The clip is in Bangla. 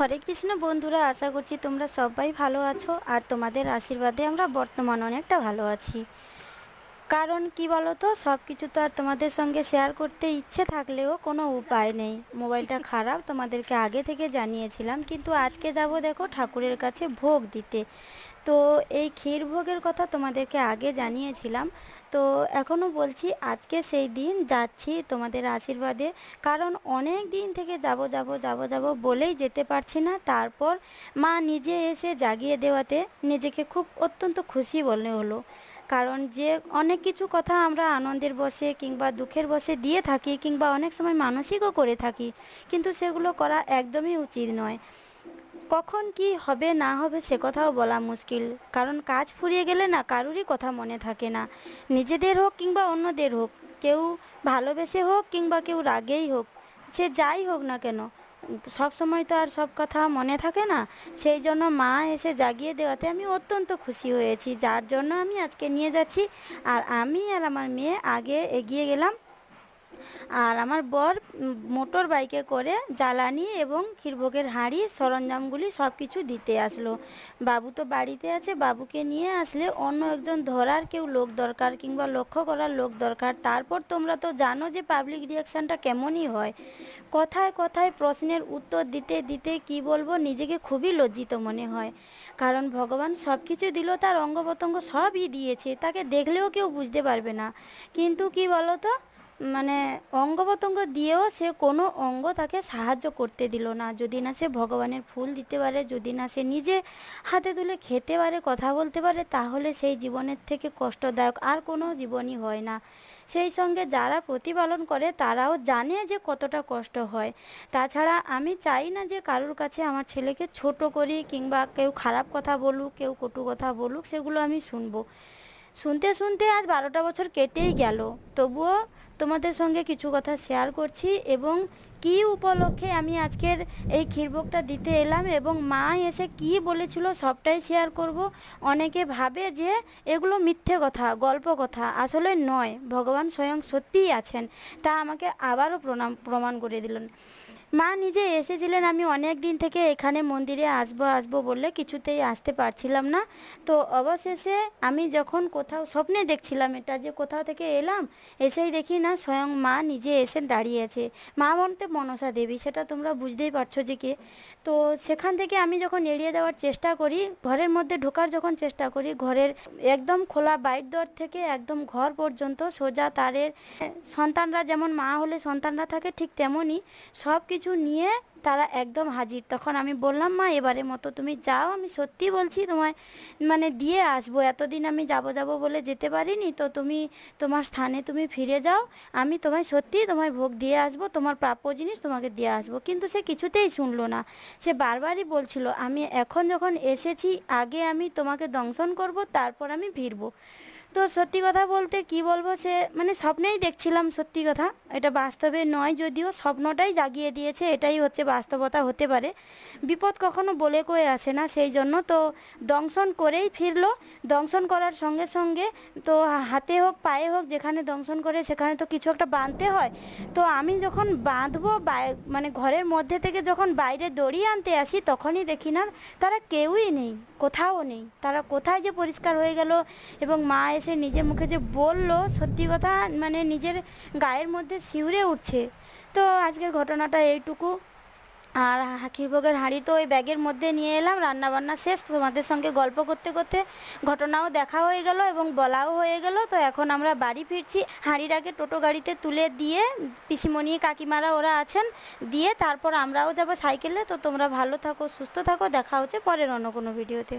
হরে কৃষ্ণ বন্ধুরা, আশা করছি তোমরা সবাই ভালো আছো আর তোমাদের আশীর্বাদে আমরা বর্তমান অনেকটা ভালো আছি। কারণ কি বলো তো সব কিছু তো আর তোমাদের সঙ্গে শেয়ার করতে ইচ্ছে থাকলেও কোনো উপায় নেই। মোবাইলটা খারাপ, তোমাদেরকে আগে থেকে জানিয়েছিলাম, কিন্তু আজকে যাব দেখো ঠাকুরের কাছে ভোগ দিতে। তো এই ক্ষীর ভোগের কথা তোমাদেরকে আগে জানিয়েছিলাম। তো এখনও বলছি, আজকে সেই দিন যাচ্ছি তোমাদের আশীর্বাদে। কারণ অনেক দিন থেকে যাব যাব যাব যাব বলেই যেতে পারছি না। তারপর মা নিজে এসে জাগিয়ে দেওয়াতে নিজেকে খুব অত্যন্ত খুশি বলে হলো। কারণ যে অনেক কিছু কথা আমরা আনন্দের বসে কিংবা দুঃখের বসে দিয়ে থাকি কিংবা অনেক সময় মানসিকও করে থাকি, কিন্তু সেগুলো করা একদমই উচিত নয়। কখন কি হবে না হবে সে কথাও বলা মুশকিল, কারণ কাজ ফুরিয়ে গেলে না কারুরই কথা মনে থাকে না। নিজেদের হোক কিংবা অন্যদের হোক, কেউ ভালোবেসে হোক কিংবা কেউ রাগেই হোক, সে যাই হোক না কেন সব সময় তো আর সব কথা মনে থাকে না। সেই জন্য মা এসে জাগিয়ে দেওয়াতে আমি অত্যন্ত খুশি হয়েছি। যার জন্য আমি আজকে নিয়ে যাচ্ছি। আর আমি আর আমার মেয়ে আগে এগিয়ে গেলাম। আর আমার বর মোটর বাইকে করে জ্বালানি এবং ক্ষীরভোগের হাঁড়ি, সরঞ্জামগুলি সব কিছু দিতে আসলো। বাবু তো বাড়িতে আছে, বাবুকে নিয়ে আসলে অন্য একজন ধরার কেউ লোক দরকার কিংবা লক্ষ্য করার লোক দরকার। তারপর তোমরা তো জানো যে পাবলিক রিয়াকশানটা কেমনই হয়। কথায় কথায় প্রশ্নের উত্তর দিতে দিতে কি বলব নিজেকে খুবই লজ্জিত মনে হয়। কারণ ভগবান সব কিছু দিল, তার অঙ্গ প্রত্যঙ্গ সবই দিয়েছে, তাকে দেখলেও কেউ বুঝতে পারবে না। কিন্তু কি বলো তো মানে অঙ্গ প্রত্যঙ্গ দিয়েও সে কোনো অঙ্গ তাকে সাহায্য করতে দিল না। যদি না সে ভগবানের ফুল দিতে পারে, যদি না সে নিজে হাতে তুলে খেতে পারে, কথা বলতে পারে, তাহলে সেই জীবনের থেকে কষ্টদায়ক আর কোনো জীবনই হয় না। সেই সঙ্গে যারা প্রতিপালন করে, তারাও জানে যে কতটা কষ্ট হয়। তাছাড়া আমি চাই না যে কারোর কাছে আমার ছেলেকে ছোট করি কিংবা কেউ খারাপ কথা বলুক, কেউ কটু কথা বলুক, সেগুলো আমি শুনব। শুনতে শুনতে আজ বারোটা বছর কেটেই গেল। তবুও তোমাদের সঙ্গে কিছু কথা শেয়ার করছি এবং কি উপলক্ষে আমি আজকের এই ক্ষীরভোগটা দিতে এলাম এবং মা এসে কি বলেছিল সবটাই শেয়ার করব। অনেকে ভাবে যে এগুলো মিথ্যে কথা, গল্প কথা, আসলে নয়। ভগবান স্বয়ং সত্যিই আছেন, তা আমাকে আবারও প্রণাম, প্রমাণ করে দিলেন। মা নিজে এসেছিলেন, আমি অনেক দিন থেকে এখানে মন্দিরে আসব আসব বললে কিছুতেই আসতে পারছিলাম না। তো অবশেষে আমি যখন কোথাও স্বপ্নে দেখছিলাম, এটা যে কোথাও থেকে এলাম, এসেই দেখি না স্বয়ং মা নিজে এসে দাঁড়িয়েছে মা বলতে, মনসা দেবী, সেটা তোমরা বুঝতেই পারছ যে কে? তো সেখান থেকে আমি যখন এড়িয়ে যাওয়ার চেষ্টা করি, ঘরের মধ্যে ঢোকার যখন চেষ্টা করি, ঘরের একদম খোলা বাইর দর থেকে একদম ঘর পর্যন্ত সোজা তারের সন্তানরা যেমন মা হলে সন্তানরা থাকে ঠিক তেমনই সব কিছু নিয়ে তারা একদম হাজির। তখন আমি বললাম, মা এবারে মতো তুমি যাও, আমি সত্যি বলছি তোমায় মানে দিয়ে আসব। এতদিন আমি যাব যাব বলে যেতে পারিনি, তো তুমি তোমার স্থানে তুমি ফিরে যাও আমি তোমায় সত্যিই তোমায় ভোগ দিয়ে আসব, তোমার প্রাপ্য জিনিস তোমাকে দিয়ে আসব। কিন্তু সে কিছুতেই শুনলো না। সে বারবারই বলছিল, আমি এখন যখন এসেছি, আগে আমি তোমাকে দংশন করব, তারপর আমি ফিরবো। তো সত্যি কথা বলতে কি বলব সে মানে স্বপ্নেই দেখছিলাম সত্যি কথা। এটা বাস্তবে নয়, যদিও স্বপ্নটাই জাগিয়ে দিয়েছে, এটাই হচ্ছে বাস্তবতা, হতে পারে। বিপদ কখনো বলে কয়ে আসে না সেই জন্য। তো দংশন করেই ফিরলো। দংশন করার সঙ্গে সঙ্গে তো হাতে হোক, পায়ে হোক, যেখানে দংশন করে সেখানে তো কিছু একটা বাঁধতে হয়। তো আমি যখন বাঁধবো মানে ঘরের মধ্যে থেকে যখন বাইরে দড়ি আনতে আসি, তখনই দেখি না, তারা কেউই নেই, কোথাও নেই। তারা কোথায় যে পরিষ্কার হয়ে গেল এবং মা এসে নিজের মুখে যে বলল, সত্যি কথা মানে নিজের গায়ের মধ্যে শিউরে উঠছে। তো আজকের ঘটনাটা এইটুকু। আর ক্ষীরভোগের হাঁড়ি তো ওই ব্যাগের মধ্যে নিয়ে এলাম রান্না বান্না শেষ তোমাদের সঙ্গে গল্প করতে করতে ঘটনাও দেখা হয়ে গেল এবং বলাও হয়ে গেল। তো এখন আমরা বাড়ি ফিরছি। হাঁড়িটাকে টোটো গাড়িতে তুলে দিয়ে পিসিমণি, কাকিমারা ওরা আছেন, দিয়ে তারপর আমরাও যাব সাইকেলে। তো তোমরা ভালো থাকো, সুস্থ থাকো। দেখা হচ্ছে পরের অন্য কোনো ভিডিওতে।